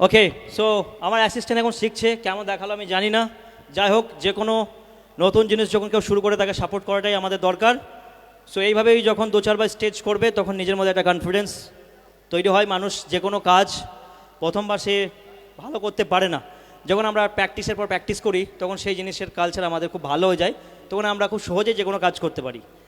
Okay so আমার assistant এখন শিখছে, কেমন দেখাল আমি জানি না। যাই হোক, যে কোনো নতুন জিনিস যখন কেউ শুরু করে তাকে সাপোর্ট করাটাই আমাদের দরকার। সো এইভাবেই যখন দু চারবার স্টেজ করবে, তখন নিজের মধ্যে একটা কনফিডেন্স তৈরি হয় মানুষ, যে কোনো কাজ প্রথমবার সে ভালো করতে পারে না। যখন আমরা প্র্যাকটিসের পর প্র্যাকটিস করি, তখন সেই জিনিসের কালচার আমাদের খুব ভালো হয়ে যায়। তখন আমরা খুব সহজে যে কোনো কাজ করতে পারি।